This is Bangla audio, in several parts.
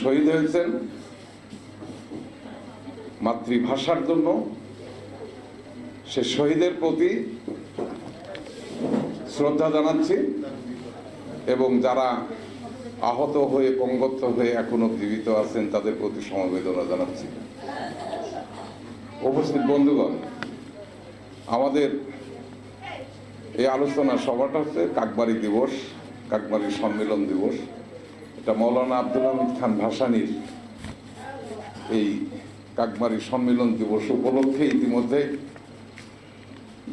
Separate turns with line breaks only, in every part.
শহীদ হয়েছেন মাতৃভাষার জন্য। সে শহীদের প্রতি শ্রদ্ধা জানাচ্ছি এবং যারা আহত হয়ে পঙ্গত্ব হয়ে এখনও জীবিত আছেন, তাদের প্রতি সমবেদনা জানাচ্ছি। উপস্থিত বন্ধুগণ, আমাদের এই আলোচনা সভাটা হচ্ছে কাকবাড়ি দিবস কাকবাড়ি সম্মেলন দিবস। এটা মৌলানা আব্দুল হামিদ খান ভাসানির এই কাকমারি সম্মেলন দিবস উপলক্ষে ইতিমধ্যে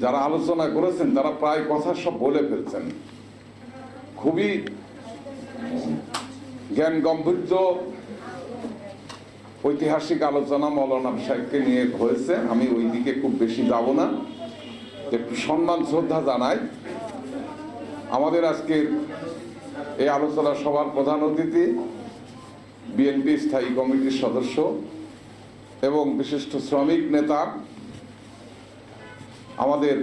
যারা আলোচনা করেছেন, তারা প্রায় কথা সব বলে ফেলছেন। খুবই জ্ঞান গম্ভীর্য, ঐতিহাসিক আলোচনা মৌলানা সাহেবকে নিয়ে হয়েছে। আমি ওই দিকে খুব বেশি যাব না। একটু সম্মান, শ্রদ্ধা জানাই। আমাদের আজকের এই আলোচনা সভার প্রধান অতিথি, বিএনপি স্থায়ী কমিটির সদস্য এবং বিশিষ্ট শ্রমিক নেতা, আমাদের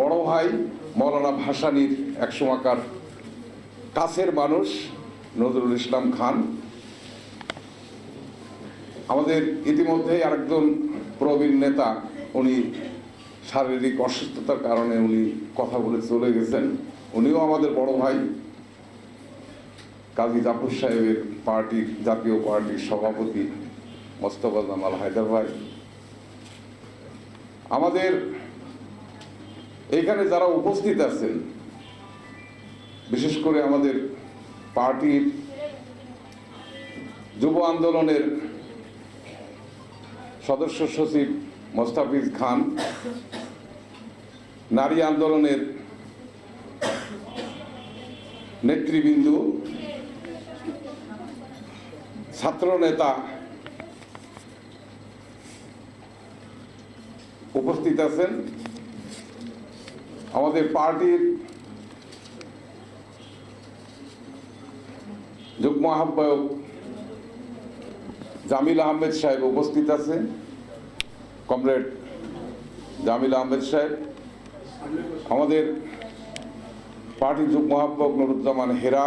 বড় ভাই মৌলানা ভাসানির একসময়কার কাছের মানুষ নজরুল ইসলাম খান। আমাদের ইতিমধ্যেই আরেকজন প্রবীণ নেতা, উনি শারীরিক অসুস্থতার কারণে উনি কথা বলে চলে গেছেন। উনিও আমাদের বড় ভাই। কাজী জাফর সাহেবের পার্টির, জাতীয় পার্টির সভাপতি মোস্তফা জামাল হায়দার ভাই। আমাদের এখানে যারা উপস্থিত আছেন, বিশেষ করে আমাদের পার্টির যুব আন্দোলনের সদস্য সচিব মোস্তাফিজ খান, নারী আন্দোলনের নেতৃবৃন্দ, ছাত্র নেতা উপস্থিত আছেন। আমাদের পার্টির যুগ্ম আহ্বায়ক জামিল আহমেদ সাহেব উপস্থিত আছে কমরেড জামিল আহমেদ সাহেব, আমাদের পার্টির যুগ্ম আহ্বায়ক নুরুজ্জামান হেরা,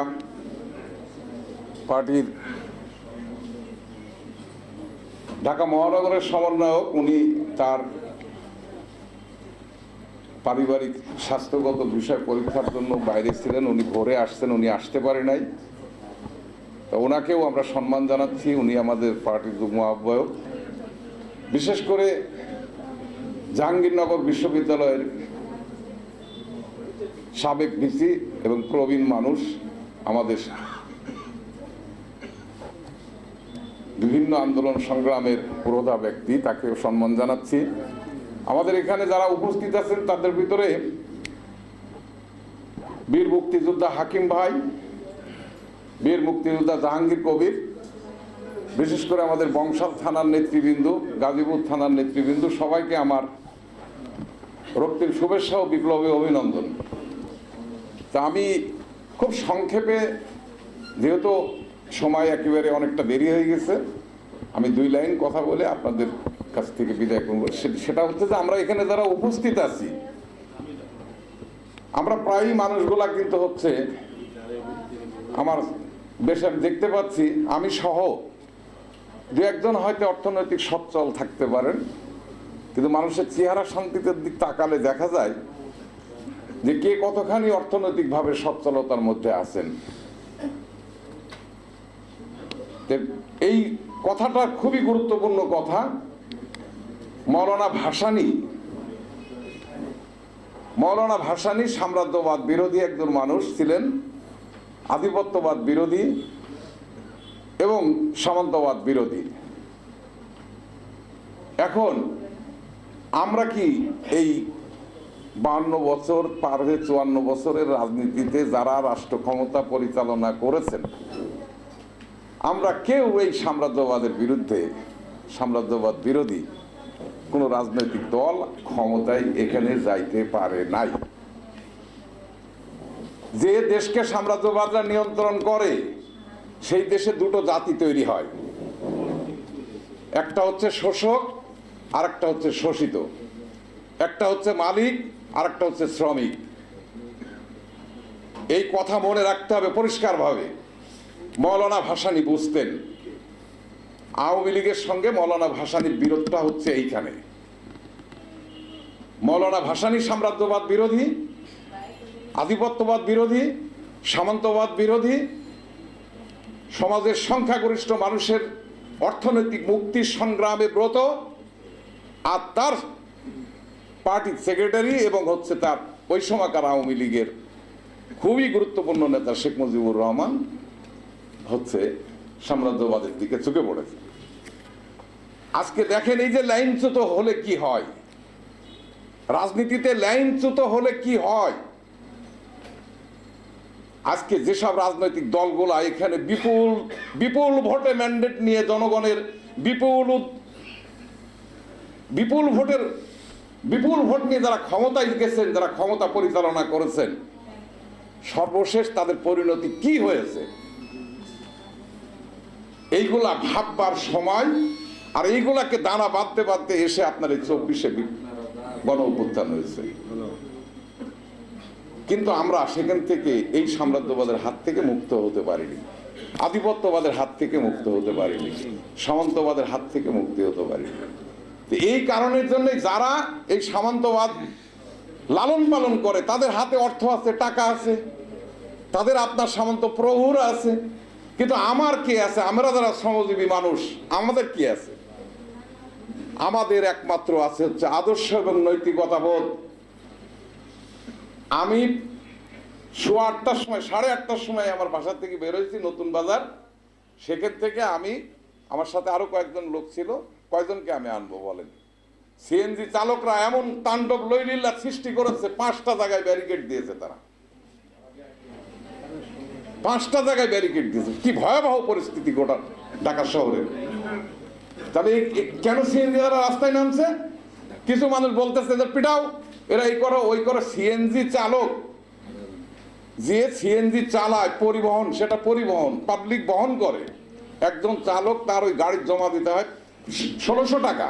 পার্টির ঢাকা মহানগরের সমন্বয়ক, উনি তার পারিবারিক স্বাস্থ্যগত বিষয় পরীক্ষার জন্য বাইরে ছিলেন, উনি ভোরে আসছেন, উনি আসতে পারে নাই। তো ওনাকেও আমরা সম্মান জানাচ্ছি, উনি আমাদের পার্টির যুগ্ম আহ্বায়ক। বিশেষ করে জাহাঙ্গীরনগর বিশ্ববিদ্যালয়ের সাবেক ভিসি এবং প্রবীণ মানুষ আমাদের বিভিন্ন আন্দোলন সংগ্রামের পুরোধা ব্যক্তি তাকেও সম্মান জানাচ্ছি। আমাদের এখানে যারা উপস্থিত আছেন, তাদের ভিতরে বীর মুক্তিযোদ্ধা হাকিম ভাই, বীর মুক্তিযোদ্ধা জাহাঙ্গীর কবির, বিশেষ করে আমাদের বংশাল থানার নেতৃবৃন্দ, গাজীপুর থানার নেতৃবৃন্দ, সবাইকে আমার রক্তিম শুভেচ্ছা ও বিপ্লবী অভিনন্দন। তা আমি খুব সংক্ষেপে, যেহেতু সময় একেবারে অনেকটা দেরি হয়ে গেছে, আমি দুই লাইন কথা বলে আপনাদের কাছ থেকে বিদায় করব। সেটা হচ্ছে যে আমরা এখানে যারা উপস্থিত আছি, আমরা প্রায়ই মানুষগুলা কিন্তু হচ্ছে আমার বেশ আমি দেখতে পাচ্ছি, আমি সহ দু একজন হয়তো অর্থনৈতিক সচ্ছল থাকতে পারেন, কিন্তু মানুষের চেহারা শান্তিতে দিক তাকালে দেখা যায় যে কে কতখানি অর্থনৈতিকভাবে সচ্ছলতার মধ্যে আছেন। এই কথাটা খুবই গুরুত্বপূর্ণ কথা। মৌলানা ভাসানী মৌলানা ভাসানী সাম্রাজ্যবাদ বিরোধী একজন মানুষ ছিলেন, আধিপত্যবাদ বিরোধী এবং সামন্তবাদ বিরোধী। এখন আমরা কি এই বান্ন বছর, পার হয়ে চুয়ান্ন বছরের রাজনীতিতে যারা রাষ্ট্র ক্ষমতা পরিচালনা করেছেন, আমরা কেউ এই সাম্রাজ্যবাদের বিরুদ্ধে, সাম্রাজ্যবাদ বিরোধী কোনো রাজনৈতিক দল ক্ষমতায় এখানে যাইতে পারে নাই। যে দেশকে সাম্রাজ্যবাদরা নিয়ন্ত্রণ করে, সেই দেশে দুটো জাতি তৈরি হয়। একটা হচ্ছে শোষক আর একটা হচ্ছে শোষিত। একটা হচ্ছে মালিক আর একটা হচ্ছে শ্রমিক। এই কথা মনে রাখতে হবে পরিষ্কারভাবে। মৌলানা ভাসানি বুঝতেন, আওয়ামী লীগের সঙ্গে মৌলানা ভাসানির বিরোধটা হচ্ছে এইখানে। মৌলানা ভাসানি সাম্রাজ্যবাদ বিরোধী, আধিপত্যবাদ বিরোধী, সামন্তবাদ বিরোধী, সমাজের সংখ্যাগরিষ্ঠ মানুষের অর্থনৈতিক মুক্তির সংগ্রামে ব্রত, আর তার পার্টির সেক্রেটারি এবং হচ্ছে তার ওই সময়কার আওয়ামী লীগের খুবই গুরুত্বপূর্ণ নেতা শেখ মুজিবুর রহমান হচ্ছে সাম্রাজ্যবাদের দিকে চুকে পড়েছে। আজকে দেখেন এই যে লাইনচ্যুত হলে কি হয়? রাজনীতিতে লাইনচ্যুত হলে কি হয়? আজকে যেসব রাজনৈতিক দলগুলা এখানে বিপুল বিপুল ভোটে ম্যান্ডেট নিয়ে জনগণের বিপুল বিপুল ভোটের বিপুল ভোট নিয়ে যারা ক্ষমতায় গেছেন যারা ক্ষমতা পরিচালনা করেছেন, সর্বশেষ তাদের পরিণতি কি হয়েছে? এইগুলা ভাববার সময় আর এইগুলাকে দানা বাঁধতে বাঁধতে এসে আপনার এই চব্বিশে গণ অভ্যুত্থান হয়েছে। কিন্তু আমরা সেখান থেকে এই সাম্রাজ্যবাদের হাত থেকে মুক্ত হতে পারিনি। আধিপত্যবাদের হাত থেকে মুক্ত হতে পারিনি। সামন্তবাদের হাত থেকে মুক্তি হতে পারিনি। এই কারণের জন্য যারা এই সামন্তবাদ লালন পালন করে, তাদের হাতে অর্থ আছে, টাকা আছে, তাদের আপনার সামন্ত প্রভুরা আছে। কিন্তু আমার কে আছে? আমরা যারা শ্রমজীবী মানুষ, আমাদের কি আছে? আমাদের একমাত্র আছে হচ্ছে আদর্শ এবং নৈতিকতাবোধ। আমি সোয়া আটটার সময়, সাড়ে আটটার সময় আমার বাসা থেকে বেরোয়েছি নতুন বাজার। সেখান থেকে আমি, আমার সাথে আরও কয়েকজন লোক ছিল। কয়জনকে আমি আনব বলেন? সিএনজি চালকরা এমন তাণ্ডব লইলিল্লা সৃষ্টি করেছে, পাঁচটা জায়গায় ব্যারিকেড দিয়েছে তারা। পাঁচটা জায়গায় ব্যারিকেড দিয়েছে। কি ভয়াবহ পরিস্থিতি গোটা ঢাকা শহরে। তাহলে কেন সিএনজি তারা রাস্তায় নামছে? কিছু মানুষ বলতেছে যে, পিটাও, এরা এই করো, ওই করো। সিএনজি চালক, যে সিএনজি চালায় পরিবহন, সেটা পরিবহন পাবলিক বহন করে। একজন চালক তার ওই গাড়ির জমা দিতে হয় ষোলোশো টাকা।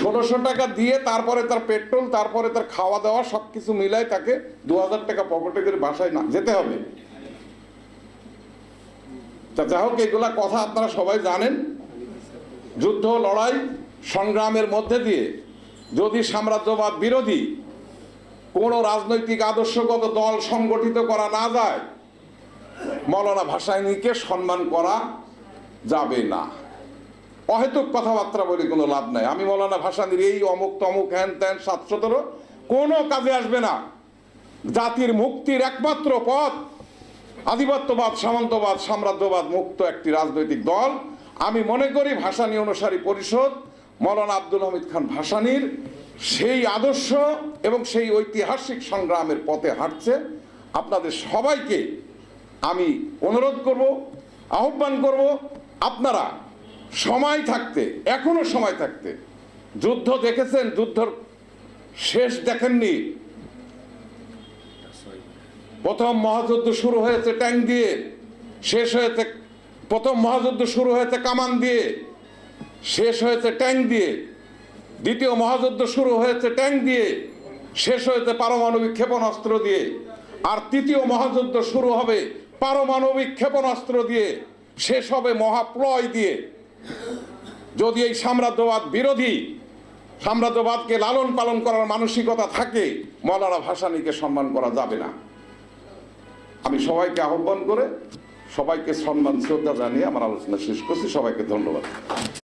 ষোলোশো টাকা দিয়ে তারপরে তার পেট্রোল, তারপরে তার খাওয়া দাওয়া সব কিছু মিলাই তাকে দু হাজার টাকা পকেটে করে বাসায় না যেতে হবে। তা যাই হোক, এগুলা কথা আপনারা সবাই জানেন। যুদ্ধ, লড়াই, সংগ্রামের মধ্যে দিয়ে যদি সাম্রাজ্যবাদ বিরোধী কোনো রাজনৈতিক আদর্শগত দল সংগঠিত করা না যায়, মৌলানা ভাসাইনিকে সম্মান করা যাবে না। অহেতুক কথাবার্তা বলে কোনো লাভ নাই। আমি মৌলানা ভাসানির এই অমুক তমুক হ্যান ত্যান সাতশতর কোনো কাজে আসবে না। জাতির মুক্তির একমাত্র পথ আধিপত্যবাদ, সামন্তবাদ, সাম্রাজ্যবাদ মুক্ত একটি রাজনৈতিক দল। আমি মনে করি ভাসানী অনুসারী পরিষদ, মৌলানা আব্দুল হামিদ খান ভাসানীর সেই আদর্শ এবং সেই ঐতিহাসিক সংগ্রামের পথে হাঁটছে। আপনাদের সবাইকে আমি অনুরোধ করব, আহ্বান করব, আপনারা সময় থাকতে, এখনও সময় থাকতে, যুদ্ধ দেখেছেন? যুদ্ধর শেষ দেখেননি? প্রথম মহাযুদ্ধ শুরু হয়েছে ট্যাঙ্ক দিয়ে, শেষ হয়েছে, প্রথম মহাযুদ্ধ শুরু হয়েছে কামান দিয়ে, শেষ হয়েছে ট্যাঙ্ক দিয়ে, দ্বিতীয় মহাযুদ্ধ শুরু হয়েছে ট্যাঙ্ক দিয়ে, শেষ হয়েছে পারমাণবিক ক্ষেপণাস্ত্র দিয়ে, আর তৃতীয় মহাযুদ্ধ শুরু হবে পারমাণবিক ক্ষেপণাস্ত্র দিয়ে, শেষ হবে মহাপ্লয় দিয়ে। যদি এই সাম্রাজ্যবাদ বিরোধী, সাম্রাজ্যবাদকে লালন পালন করার মানসিকতা থাকে মলারা ভাসানীকে সম্মান করা যাবে না। আমি সবাইকে আহ্বান করে সবাইকে সম্মান, শ্রদ্ধা জানিয়ে আমার আলোচনা শেষ করছি। সবাইকে ধন্যবাদ।